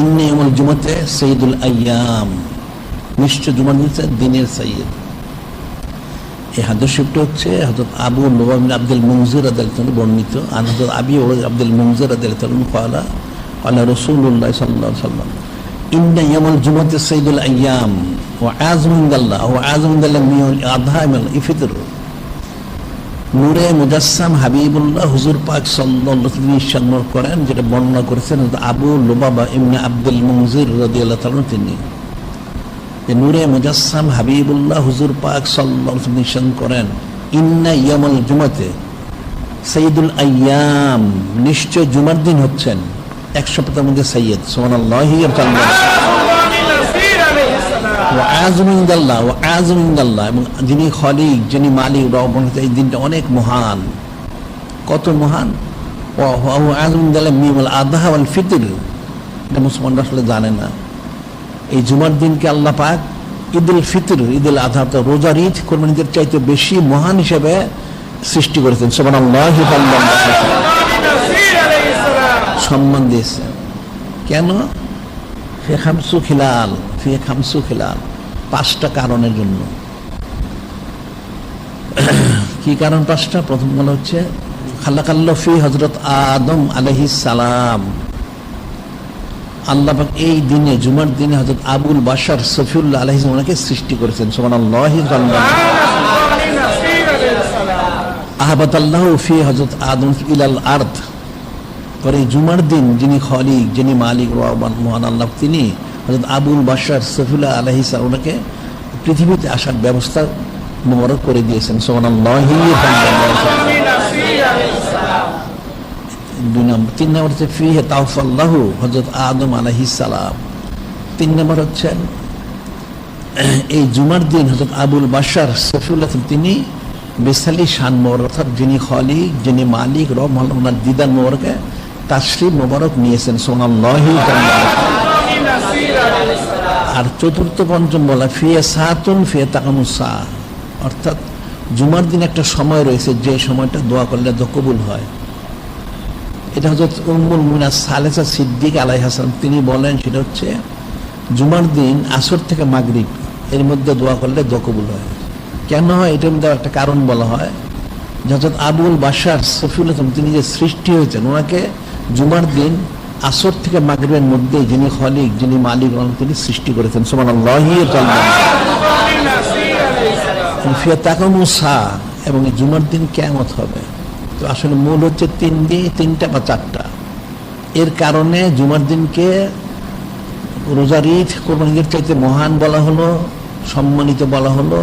ইন্নিয়মুল জুমাতে সঈদুল আয়াম। নিশ্চয় জুমার দিনছে দিনের সৈয়দ এই হাদর হচ্ছে হজরত আবু নোবামিন আব্দুল মঞ্জুর আদালতন বর্ণিত, আর হজরত আবি আব্দুল মঞ্জুর আদালতন কলা কলা রসুল্লাহ সাল্লাহ সাল্লাম ইন্না ইয়ামুল জুমাতে সঈদুল আয়াম ও আজমুন্দাল্লাহ ও আজমুন্দাল্লাহ মিয়াল আধা ইফিতর। নূরে মুজাসসাম হাবিবুল্লাহ হুজুর পাক ওয়াসাল্লাম করেন, যেটা বর্ণনা করেছেন আবু লুবাবা ইবনে আব্দুল তাআলা তিনি। যে নূরে মুজাসসাম হাবিবুল্লাহ হুজুর পাক ওয়াসাল্লাম করেন। ইন্না ইয়ামাল জুমাতে সৈয়দুল আয়াম, নিশ্চয় জুমার দিন হচ্ছেন। এক সপ্তাহের মধ্যে সৈয়দ সুবহানাল্লাহি ওয়া আজমিন্দাল্লাহ ও আজমিন্দাল্লাহ এবং যিনি খলিক, যিনি মালিক রহমান এই দিনটা অনেক মহান। কত মহান? ও আজমিন্দাল্লাহ মিমুল আদাহা ওয়াল ফিতর। এটা মুসলমানরা আসলে জানে না। এই জুমার দিনকে আল্লাহ পাক ঈদুল ফিতর, ঈদুল আধা তো রোজার ঈদ কোরবানিদের চাইতে বেশি মহান হিসেবে সৃষ্টি করেছেন। সবান আল্লাহ সম্মান দিয়েছেন। কেন? ফে খামসু খিলাল ফে খামসু খিলাল পাঁচটা কারণের জন্য। কি কারণ পাঁচটা? প্রথম বলা হচ্ছে খাল্লাকাল্লা ফি হজরত আদম আলহি সালাম। আল্লাহ এই দিনে, জুমার দিনে হজরত আবুল বাসার সফিউল্লাহ আলহি ওনাকে সৃষ্টি করেছেন। সোমান আল্লাহ আহবাত আল্লাহ ফি হজরত আদম ইলাল আর্থ পরে জুমার দিন যিনি খলিক, যিনি মালিক, রহমান, মহান আল্লাহ তিনি হজরত আবুল বাসার সফিউল্লাহ আলহি ওনাকে পৃথিবীতে আসার ব্যবস্থা মোবারক করে দিয়েছেন। দুই নম্বর। তিন নম্বর হচ্ছে, ফিহে তাওফাল্লাহু হজরত আদম তিন নম্বর হচ্ছেন এই জুমার দিন হজরত আবুল বাসার সফিউল্লাহ তিনি বেসালি শান মোবারক, অর্থাৎ যিনি খলিক, যিনি মালিক, রব ওনার দিদার মোবারকে মোবারক নিয়েছেন। সোনাল্লাহি আর চতুর্থ পঞ্চম বলা, ফিয়ে সাতুন, ফিয়ে তাকামুসা অর্থাৎ জুমার দিন একটা সময় রয়েছে, যে সময়টা দোয়া করলে তো কবুল হয়। এটা হজরত উম্মুল মুনা সালেসা সিদ্দিক আলাই হাসান তিনি বলেন সেটা হচ্ছে, জুমার দিন আসর থেকে মাগরিব, এর মধ্যে দোয়া করলে দোয়া কবুল হয়। কেন হয়? এটার মধ্যে একটা কারণ বলা হয় হজরত আবুল বাসার সফিউল তিনি যে সৃষ্টি হয়েছেন ওনাকে জুমার দিন আসর থেকে মাগরিবের মধ্যে যিনি খলিক, যিনি মালিক তিনি সৃষ্টি করেছেন সোমান এবং জুমার দিন কেমত হবে। তো আসলে মূল হচ্ছে তিন দিন, তিনটা বা চারটা। এর কারণে জুমার দিনকে রোজার ঈদ কোরবানিদের চাইতে মহান বলা হলো, সম্মানিত বলা হলো,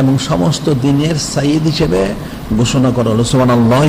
এবং সমস্ত দিনের সাইদ হিসেবে ঘোষণা করা হলো সোমান আল্লাহ